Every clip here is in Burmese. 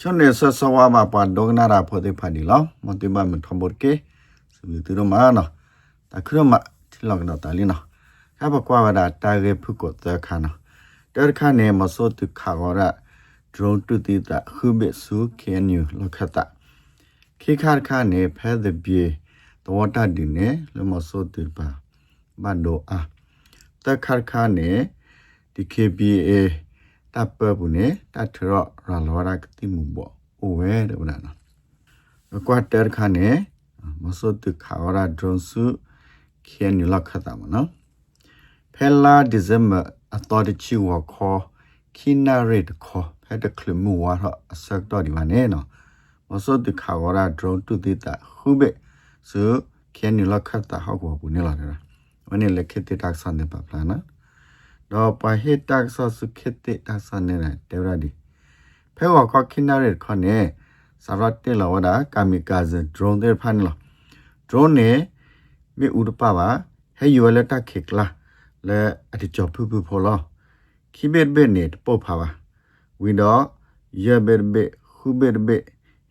ချွန်နေဆဆဝါမပါဒုကနာရာဖိုတေဖာဒီလောမတိမမထမ်ဘောကေစမီတူရမနာတခရမတီလောကနာတလီနာခဘကွာဝဒတာရေဖုကိုတခါနာတရခါနေမဆိုတုခါဝရဒရုန်းတူတီတာခုဘစ်ဆူကေနယူလခတာခိခါခါနေဖဲဒပြေတဝတာဒီနေလမဆိုတုပါဘတ်ဒိုအာတခါခါနေဒီ KBA တပ်ပဘူးနေတထရရလောရကတိမှုဘောအိုဝဲတဲ့ဗနာနော်ကွာတဲခါနေမစောတခါရဒရွန်စုခဲနလခတာမနော်ဖဲလာဒီဇမ်ဘာအတော်တချီဝခေါ်ခိနာရစ်ခေါ်ဖဲတကလမှုဝါရအစက်တော်ဒီမနေနော်မစောတခါရဒရွန်တူတိတာခုဘေစုခဲနလခတာဟောက်ဘောဘူးနေလာတယ်ဝနေလက်ခတိတက်ဆန်နေပါပလာနော် တော့ပဟိတက်ဆဆုခေတိတက်ဆန်နေတဲ့တေရဒီဖဲဝါခခိနာရခနဲ့စရတ်တေလဝဒကာမီကာဇဒရုန်းတဲ့ဖန်လောဒရုန်းနဲ့မြေဥဒပပါဟဲယူလက်တက်ခေကလာလဲအတိချဖူဖူဖော်လောခိဘက်ဘက်နဲ့ပို့ဖာပါဝီတော့ရဘက်ဘက်ခုဘက်ဘက်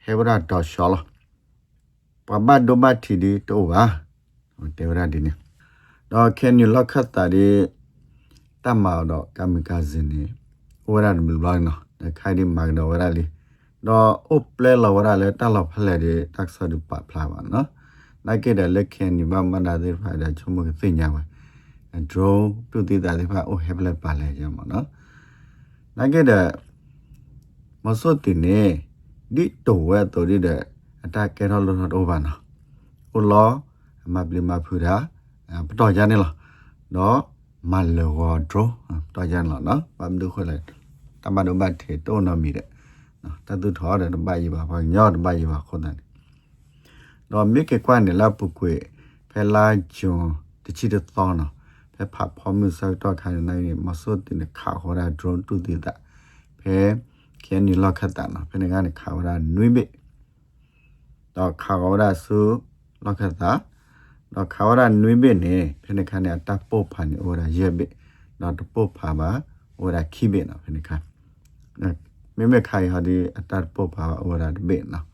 ဟဲဝရတော့ရှောလောပမတ်ဒိုမတ်တီဒီတော့ပါတေဝရဒီနေတော့ကန်ယူလောက်ခ တ်တာဒီတမ္မာတော့ကမီကာဇင်းနေဝရဒမလူလောင်းနော်ခိုင်ဒီမန်တော့ဝရလီတော့အပလဲလဝရလဲတလောက်ဖလဲဒီတက်ဆာဒူပါဖလာပါနော်လိုက်ခဲ့တဲ့လက်ခင်ဒီမမနာသေးဖိုင်တဲ့ချုံမကသိညာပါဒရိုတူတီတာဒီဖာအိုဟက်လက်ပါလဲကြမှာနော်လိုက်ခဲ့တဲ့မစော့တင်နေဒီတော့ဝဲတော်ဒီတဲ့အတကဲတော့လို့တော့ဘာနော်ဟိုလောမပလီမဖူတာပတော်ကြနေလားနော် မလောဒရိုတော်ကြနော်နော်ဘာမလို့ခွလဲတမတော်ဘတ်ထေတော့နမီတဲ့နော်တတူထောတဲ့တပတ်ကြီးပါဘာညောတပတ်ကြီးပါခွန်တယ်တော့မိကေကွာနေလာပုကွေဖဲလာဂျွန်တချီတဲ့သောနော်ဖဲဖတ်ဖော်မှုစောက်တော့ခိုင်နေမဆုတ်တင်ခါခေါ်တာ drone တူတည်တာဖဲခဲနီလောက်ခတ်တာနော်ဖဲနေကနေခါခေါ်တာနွိမိတော့ခါခေါ်တာဆူလောက်ခတ်တာ တော့ခါခေါ်တာနွိမိနေဖဲနေခါနေတပ်ပုတ်ဖာနေဩရာရဲ့မိတော့တပုတ်ဖာပါဩရာခိမိနော်ဖဲနေခါမေမေခိုင်ဟာဒီအတတ်ပုတ်ဖာဩရာတပိနော်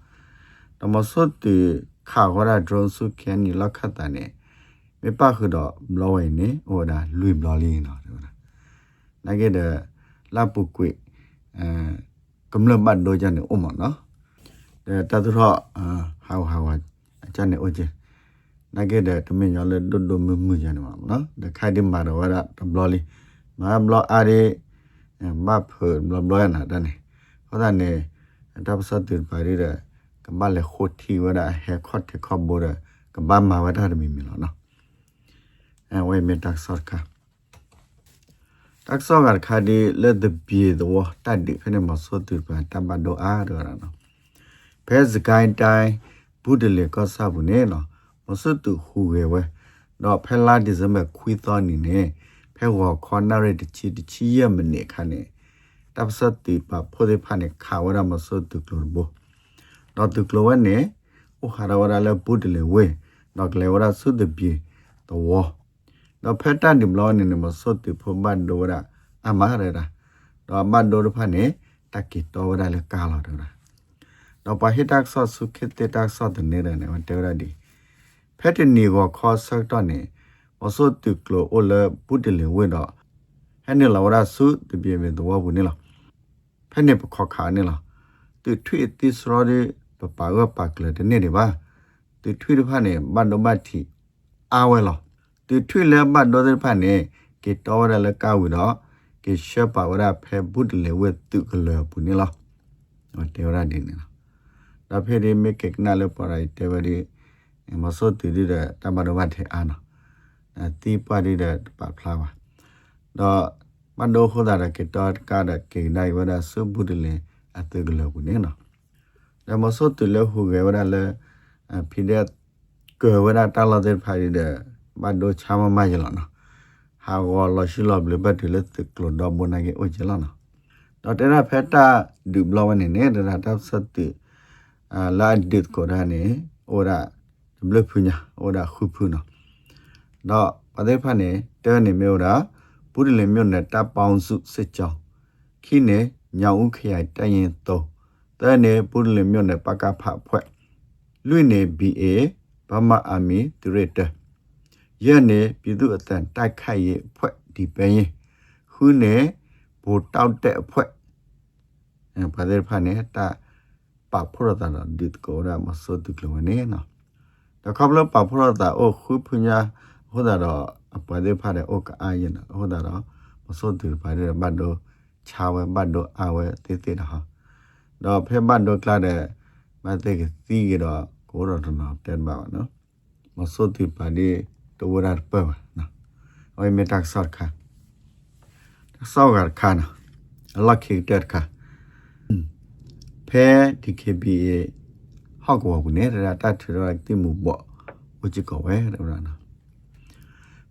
တမဆုတ်တီခါခေါ်တာ drone စုခဲနီလောက်ခတ်တာနေမေပခုတော့ဘလောဝိနေဩရာလွိဘလောလီနော်ဒီနာနိုင်ခဲ့တဲ့လပုကွေအဲကမ္လဘတ်ဒိုဂျန်နေဥမနော်တဲ့တသူတော့ဟာဟာဝအချန်နေဥချေ နိုင်ခဲ့တဲ့တမင်ရလေဒုဒုမမှုဂျန်နေမှာနော်တဲ့ခိုင်ဒီမာတော့ဝရဘလောလီမဘလောအားရမဖဘလောဘလောနာတန်းဟောတာနေတပ်စတ်တူပါရတဲ့ကမလေခိုတီဝရဟဲခော့တခော့ဘောရကဘာမာဝတာမီမီလောနော်အဲဝဲမတက်ဆော့ကာတက်ဆော့ကခါဒီလက်ဒဘီဒဝတတ်ဒီဖနေမဆော့တူပါတဘဒိုအားရနော်ဖဲစကိုင်းတိုင်းဘူးတလေကောဆာဘူးနေနော် မဆော့တူဟူဝဲဝဲတော့ဖဲလာဒီဇမခွီသောနီနေဖဲဝခေါ်နာရတချီတချီရမနေခါနေတပ်စတ်တီပါဖိုဒီဖာနေခါဝရမဆော့တူကလောဘောတော့တူကလောဝနေဥခါရဝရလဲဘူးတလေဝဲတော့ကလေဝရဆုဒဘီတော့တော့ဖက်တန်ဒီဘလောနေမစောတိဖဘတ်ဒိုရာအမရရာတော့ဘတ်ဒိုရဖာနေတကီတော်ရလဲကာလာတော့တော့ပဟိတက်ဆော့စုခိတေတက်ဆော့တဲ့နေရနေတေရဒီ ဖက်တနီကိုခေါ်ဆော့တော့နေမစောတိကလိုအိုလပုတလေဝဲတော့ဟဲ့နေလာဝရစုတပြေမေတော့ဘူးနေလားဖက်နေပခေါ်ခါနေလားသူထွေတိစရောဒီပပါဝပါကလေတဲ့နေတယ်ပါသူထွေတဖာနေဘတ်ဒိုဘတ်တီအာဝဲလားတူထွေလဲဘတ်တော်တဲ့ဖာနေကေတော်ရလဲကောက်ဝတော့ကေရှက်ပါဝရဖဲဘုဒ္ဓလေဝဲတုကလပုန်လားဟောတေဝရဒီနေလားဒါဖေဒီမေကေကနာလဲပရိုက်တေဝဒီ မစောတူဒီတဲ့တမတော်ဘတ်ထဲအာနာအတီပါဒီတဲ့ပါဖလာပါတော့မန်ဒိုခိုဒါရကေတော်ကာဒကေနိုင်ဝရဆုဘုဒ္ဓလေအတုကလပုန်နော်ဒါမစောတူလဲဟူကေဝရလဲဖိတဲ့ကေဝရတာလာတဲ့ဖာဒီတဲ့ဘာဒိုချာမမရလနော်ဟာဝါလရှိလဘလဘတ်လေတကလဒဘနာကေအိုချလနော်တော့တရဖက်တာဒူဘလဝနေနေဒရာတပ်စတိအာလာဒစ်ကိုဒါနေအို ရာဘလဖူညာအိုရာခုဖူနော်တော့ပဒေဖတ်နေတဲနေမျိုးတာပုရိလေမြို့နယ်တပ်ပေါင်းစုစစ်ကြောင်းခိနေညောင်ဦးခရိုင်တရင်သုံးတတဲနေပုရလင်မြို့နယ်ပကဖဖွဲ့လွင့်နေ BA ဗမာအာမီဒရတာရဲနေပြည်သူအတန်တိုက်ခိုက်ရေးဖွဲ့ဒီပင်းခုနေဘူတောက်တဲ့ဖွဲ့အဲဘာတဲ့ဖာနေတာပဖရတာဒီကောရာမစောတုကလဝနေနော် တခါဘလပဖရတာအိုခုပညာဟိုဒါတော့အပတဲ့ဖာတဲ့အိုကအာရင်ဟိုဒါတော့မစောတုပါတဲ့ဘတ်တော့ချာဝဲဘတ်တော့အဝဲတေးတေးတာဟာတော့ဖေဘတ်တော့ကလာတဲ့မတဲ့ကစီးကတော့ကိုရောတော့တဲ့ပါနော်မစောတုပါတဲ့တဝရပပနော်အဝဲမေတက်ဆော့ခါဆောက်ခါနော်လက်ခိတက်ခါဖဲ DKBA ဟောက်ကောဘူးနေတာတတ်ထရတိမှုပေါ့ဝချကောဝဲတော့နော်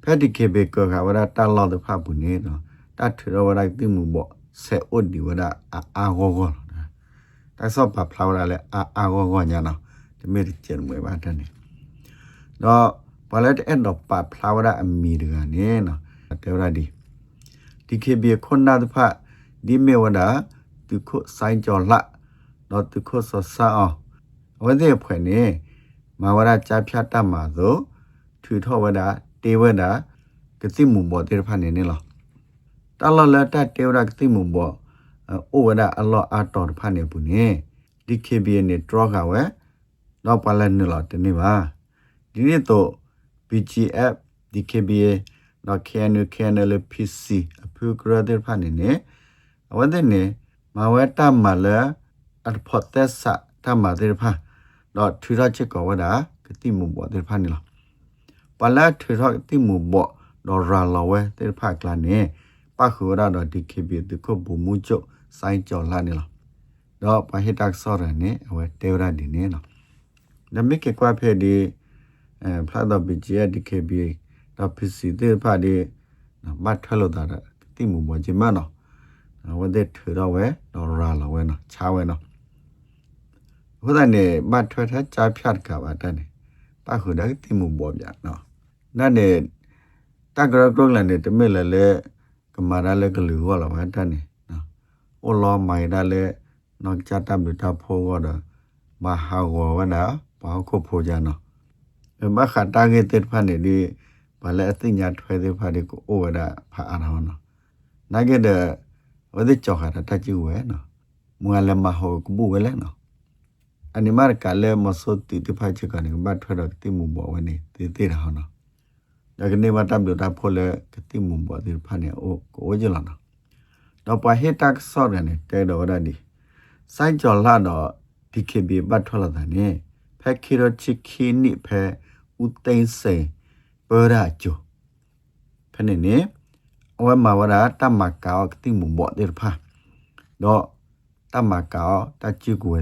ဖဲ DKBA ကကဝရတလောက်တဖဘူးနေနော်တတ်ထရဝရတိမှုပေါ့ဆေဥဒဒီဝရအာအာဂောဂောတဆော့ပါဖလာဝရလဲအာအာဂောဂောညာနော်ဒီမေကျန်မွေပါတန်းနေတော့ဘာလဲတဲ့တော့ပါဖလာဝရအမီတကနေနော်တေဝရဒီ DKBA ခွန်နာတဖဒီမေဝဒသူခုဆိုင်ကျော်လှတော့သူခုဆဆာအောင် ဝဒဲဖွယ်နေမဝရကြာဖြတ်တတ်မှာဆိုထူထောဝဒတေဝဒကတိမှုဘောတေဖာနေနေလောတလလတတေဝဒကတိမှုဘောအိုဝဒအလောအတော်ဖာနေဘူးနေ DKBA နေဒရကဝဲတော့ပလန်နေလောတနေပါဒီနေ့တော့ BGF DKBA တော့ KNU KNL PC အဖူကရတဲ့ဖာနေနေအဝဒနေမဝဲတမလာအဖော်သက်စတမတဲ့ဖာ တော့ထူရချစ်ကောဝဒကတိမှုဘောတဲ့ဖာနေလားပလာထူရတိမှုဘောတော့ရာလဝဲတဲ့ဖာကလာနေပခုရတော့ DKB တခုဘူမှုချုပ်စိုင်းကြော်လာနေလားတော့ပဟိတက်ဆော်ရနေအဝဲတေဝရဒီနေနော်နမိကေကွာဖဲဒီအဲဖလာတော့ BGA DKB တော့ဖြစ်စီတဲ့ဖာဒီနော်မတ်ထလို့တာတိမှုဘောဂျမနော်ဝတဲ့ထူတော့ဝဲတော့ရာလဝဲနော်ချားဝဲနော် ဟိုတဲ့နေမတ်ထွက်ထချာဖြတ်ကပါတဲ့နေပခုဒါတိမှုဘောဗျာနော်နာနေတကရကရလန်နေတမဲလဲလဲကမာရလဲကလူဟောလာပါတဲ့နေနော်အိုလောမိုင်ဒါလဲနော်ချတာမြတာဖိုးတော့မဟာဝဝနာဘာခုဖိုးကြနော်မခတာကေတက်ဖာနေဒီဘာလဲအသိညာထွဲတဲ့ဖာဒီကိုအိုဝဒဖာအာနော်နာကေတဲ့ဝဒချောခတာတချူဝဲနော်မွာလမဟောကဘူဝဲလဲနော်အနိမာကလည်းမစောတိတဖာချကနေ ဘတ်ထွဲတော့တိမှုဘောဝနေတေတေတာဟောနော်ဒါကနေမတမ်လို့တာဖို့လဲကတိမှုဘောတိဖာနေအိုကိုကြလာနော်တော့ပဟေတက်ဆော့တယ်နေတဲတော့ရဒီစိုက်ကြော်လာတော့ DKB ဘတ်ထွဲလာတယ်နေဖက်ခီရချီခီနိဖဲဦးသိန်းစိန်ပရာကျိုဖနေနေအဝဲမှာဝရတမကောကတိမှုဘောတိဖာတော့တမကောတချီကိုဝဲ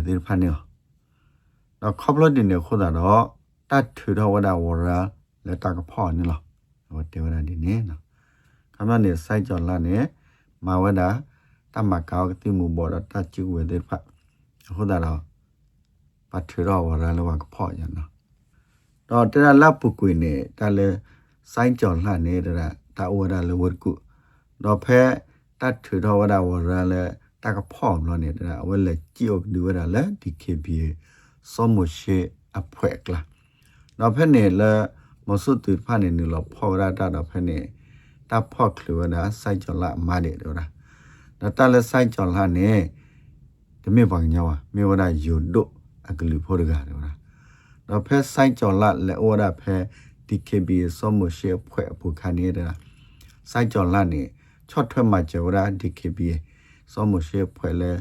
တိဖာနေတော့ခေါပလဒီနေခိုးတာတော့တတ်ထူတော့ဝဒဝရလက်တကဖော်နေလားဟိုတေဝရဒီနေနော်ခမနေစိုက်ကြော်လာနေမဝဒတမကောကတိမှုဘောတော့တချီကိုဝဲတိဖာခိုးတာတော့ပတ်ထူတော့ဝရလောကဖော်ရနော်တော့တရလက်ပုကွေနေတလည်းစိုင်းကြော်လှနေတဲ့တာဝရလဝကုတော့ဖဲတတ်ထူတော့ဝဒဝရလဲတကဖော်လို့နေတာဝဲလက်ကြည့်ဒီဝရလဲဒီကေဘီ စောမရှိအဖွဲကလာတော့ဖဲနေလဲမဆုတူဖာနေနေလို့ဖော်ရတာတော့ဖဲနေတာဖော့ကလဝဒစိုင်းကြော်လာမားတယ်တော့ဒါတလည်းစိုင်းကြော်လှနေတမေပန်ညောမေဝဒယုဒုအကလူဖော်ရကတော့တော့ဖဲဆိုင်ကြော်လာလဲဩရဖဲ DKB စောမရှိဖွဲ့ပူခနေတာဆိုင်ကြော်လာနေချော့ထွက်မှာကြော်ရာ DKB စောမရှိဖွဲ့လဲ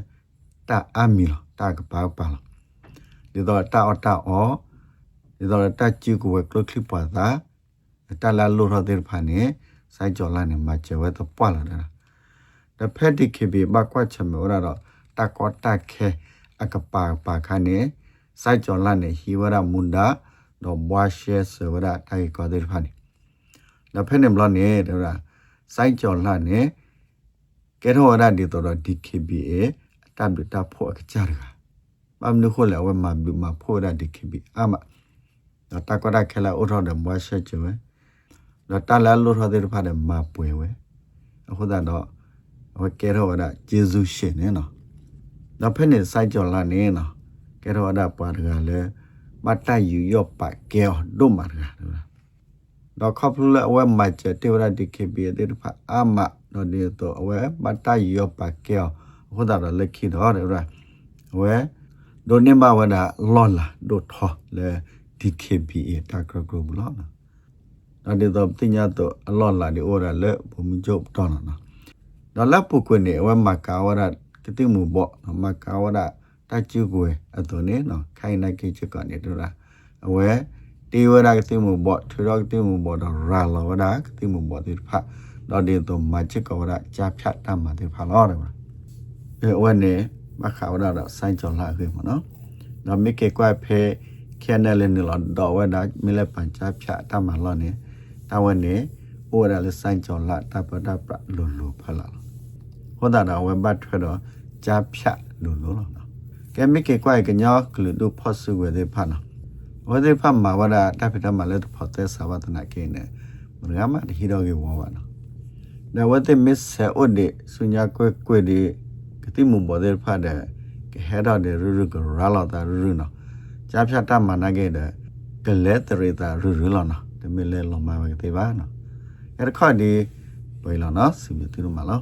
တာအမီလတာကပါပါ ဒီတော့တာအတာအောဒီတော့တာချီကိုကလခလိပါတာတာလာလိုရတဲ့ဖာနေဆိုင်ကြော်လာနေမှာကြော်ဝဲတော့ပွာလာတာတဖက် DKB ဘကွာချမေရတော့တာကောတာခဲအကပါပါခါနေစိုက်ကြော်လာနေဟီဝရမွန်ဒါတော့ဘွားရှဲဆဝရတိုင်ကောတဲ့ဖာနေလဖက်နေမလို့နေတော့စိုက်ကြော်လာနေကဲတော့ရဒီတော့ DKBA အတမ်တာဖို့အကြရက မမ်နုခိုလဲဝမဘမဖို့ရ DKB အမတော့တကောရခဲလာဥထောတဲ့ဘွားရှဲကျွဲတော့တလာလို့ထောတဲ့ဖာတဲ့မပွေဝဲအခုတော့ဟိုကဲတော့ရဂျေဇုရှင်နေနော်တော့ဖက်နေစိုက်ကြော်လာနေနော်ကဲတော့အဒါပါတကလည်းမတ်တိုင်ယူရော့ပါကဲဒုမာတကတော့ခေါပလူလအဝဲမချတေဝရဒီကေဘီတဲ့ဖာအမတော့ဒီတော့အဝဲမတ်တိုင်ယူရော့ပါကဲဟိုဒါတော့လက်ခိတော့တယ်ရအဝဲ ဒိုနေမဝဒါလော်လာဒိုထောလေဒီကေဘီတာကဂရုဘလောနော်တော့ဒီတော့တင်ညာတော့အလော်လာဒီဩရလေဘုံကြုတ်တော့နော်တော့လက်ပုကွနေအဝဲမကာဝရကတိမှုဘောမကာဝရတချူကိုအတော်နေနော်ခိုင်နိုင်ကိချကနေတော့အဝဲတေဝရကတိမှုဘောထရကတိမှုဘောတော့ရာလောဝရကတိမှုဘောတိဖတ်တော့ဒီတော့မချစ်ကဝရကြာဖြတ်တတ်မှာတိဖတ်လောတယ်အဲဝဲနေ မခါဝရတော့စိုင်းကြော်လာခေမနော်တော့မိကေကွက်ဖေခဲနယ်လင်းလောတော့ဝဲဒါမိလက်ပန်ကြာဖြတ်တတ်မှာလောနေတဝဲနေဩရလစိုင်းကြော်လာတပဒပလူလူဖလာဟောတာတော့ဝဲဘတ်ထွဲတော့ကြာဖြတ်လူလူလောနော်ကဲမိကေကွက်ကညောကလူတို့ဖော့ဆုဝဲတဲ့ဖတ်နော်ဝဲတဲ့ဖတ်မှာဝဒတပိတမှာလည်းဖော့တဲ့သာဝတနာကိနေမရမဒီဟီရောကေဝဝနော်ဒါဝတဲ့မစ်ဆဲအိုဒီဆုညာကွဲကွဲဒီက တိမဘောတဲ့ဖတ်တဲ့ကဟဲတော့တဲ့ရူရူကရာလာတာရူရူနော်ကြာဖြတ်တမနာခဲ့တဲ့ကလဲတရတာရူရူလောနော်တမလဲလောမှာပဲတေပါနော်အဲ့ဒါခါဒီဘယ်လောနော်စီမီတူမလော